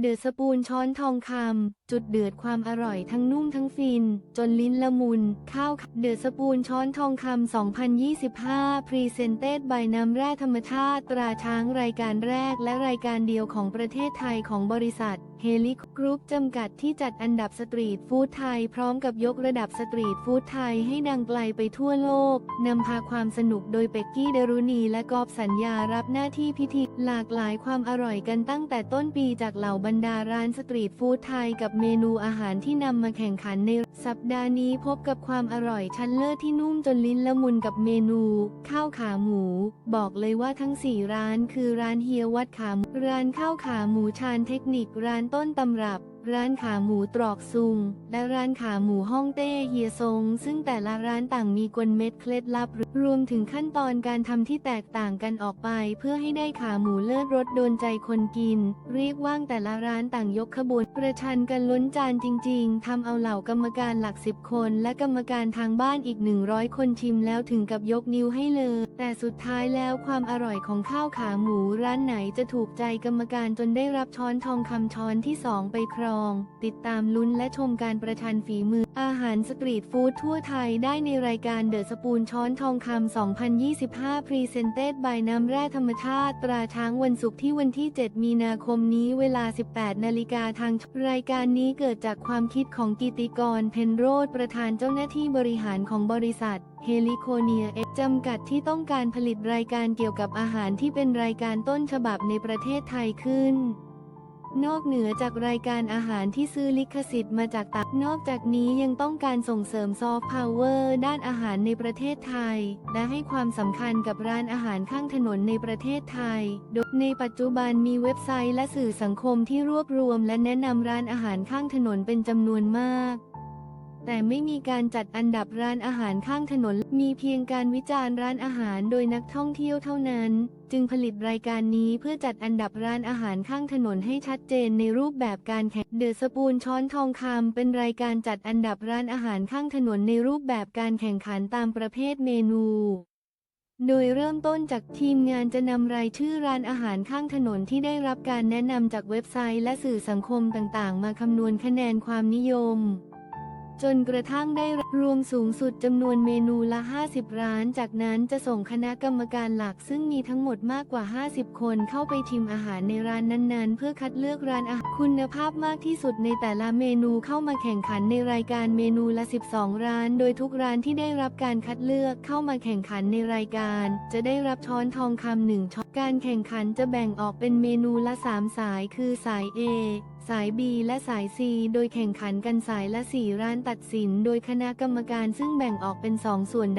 เดือดสปูนช้อนทองคำจุดเดือดความอร่อยทั้งนุ่มทั้งฟิน จนลิ้นละมุน ข้าวเดือดสปูนช้อนทองคำ2025 พรีเซนเต็ดบายน้ำแร่ธรรมชาติตราช้างรายการแรกและรายการเดียวของประเทศไทยของบริษัท ฮลิกรุ๊ปจำกัดที่จัดอันดับสตรีทฟู้ดไทย พร้อมกับยกระดับสตรีทฟู้ดไทยให้ดังไกลไปทั่วโลก นำพาความสนุกโดยเป็กกี้เดรุณีและกอบสัญญารับหน้าที่พิธี หลากหลายความอร่อยกันตั้งแต่ต้นปีจากเหล่าบรรดาร้านสตรีทฟู้ดไทยกับเมนูอาหารที่นำมาแข่งขันในสัปดาห์นี้พบกับความอร่อยชั้นเลิศที่นุ่มจนลิ้นละมุนกับเมนู ข้าวขาหมู บอกเลยว่าทั้ง 4 ร้านคือร้านเฮียวัดขาหมูร้านข้าวขาหมูชานเทคนิคร้านต้้นตำรับ ร้านขาหมูตรอกซุง และร้านขาหมูฮ่องเต้เฮียซง ซึ่งแต่ละร้านต่างมีกลเม็ดเคล็ดลับ รวมถึงขั้นตอนการทำที่แตกต่างกันออกไป เพื่อให้ได้ขาหมูเลิศรสโดนใจคนกิน เรียกว่างแต่ละร้านต่างยกขบวนประชันกันล้นจานจริง ๆทำเอาเหล่ากรรมการหลักสิบคน และกรรมการทางบ้านอีก 100 คนชิมแล้วถึงกับยกนิ้วให้เลย แต่สุดท้ายแล้วความอร่อยของข้าวขาหมูร้านไหนจะถูกใจกรรมการจนได้รับช้อนทองคำช้อนที่สองไปครองติดตามลุ้นและชมการประชันฝีมือ อาหารสตรีทฟู้ดทั่วไทยได้ในรายการเดอะสปูนช้อนทองคำ 2025พรีเซนเต็ดบน้ำแร่ธรรมชาติ ตราช้างวันศุกร์ที่วันที่ 7 มีนาคมนี้เวลา 18 นาฬิกาทาง รายการนี้เกิดจากความคิดของกิติกร เพนโรธประธานเจ้าหน้าที่บริหารของบริษัทเฮลิโคเนียเอจำกัดที่ต้องการผลิตรายการเกี่ยวกับอาหารที่เป็นรายการต้นฉบับในประเทศไทยขึ้น นอกเหนือจากรายการอาหารที่ซื้อลิขสิทธิ์มาจากต่างนอกจากนี้ยังต้องการส่งเสริมซอฟต์พาวเวอร์ด้านอาหารในประเทศไทย และให้ความสำคัญกับร้านอาหารข้างถนนในประเทศไทย โดยในปัจจุบันมีเว็บไซต์และสื่อสังคมที่รวบรวม และแนะนำร้านอาหารข้างถนนเป็นจำนวนมาก แต่ไม่มีการจัดอันดับร้านอาหารข้างถนน มีเพียงการวิจารณ์ร้านอาหารโดยนักท่องเที่ยวเท่านั้น จึงผลิตรายการนี้เพื่อจัดอันดับร้านอาหารข้างถนนให้ชัดเจนในรูปแบบการแข่งเดอะสปูนช้อนทองคำเป็นรายการจัดอันดับร้านอาหารข้างถนนในรูปแบบการแข่งขันตามประเภทเมนูโดยเริ่มต้นจากทีมงานจะนำรายชื่อร้านอาหารข้างถนนที่ได้รับการแนะนำจากเว็บไซต์และสื่อสังคมต่างๆ มาคำนวณคะแนนความนิยม จนกระทั่งได้รวมสูงสุดจำนวนเมนูละ 50 ร้าน จากนั้นจะส่งคณะกรรมการหลักซึ่งมีทั้งหมดมากกว่า 50 คนเข้าไปชิมอาหารในร้านนั้นๆ เพื่อคัดเลือกร้านอาหารคุณภาพมากที่สุดในแต่ละเมนูเข้ามาแข่งขันในรายการเมนูละ 12 ร้าน โดยทุกร้านที่ได้รับการคัดเลือกเข้ามาแข่งขันในรายการ จะได้รับช้อนทองคำหนึ่งช้อนการแข่งขันจะแบ่งออกเป็นเมนูละ 3 สายคือสาย A สาย B และสาย C โดยแข่งขันกันสายละ 4 ร้านตัดสิน โดยคณะกรรมการซึ่งแบ่งออกเป็น 2 ส่วน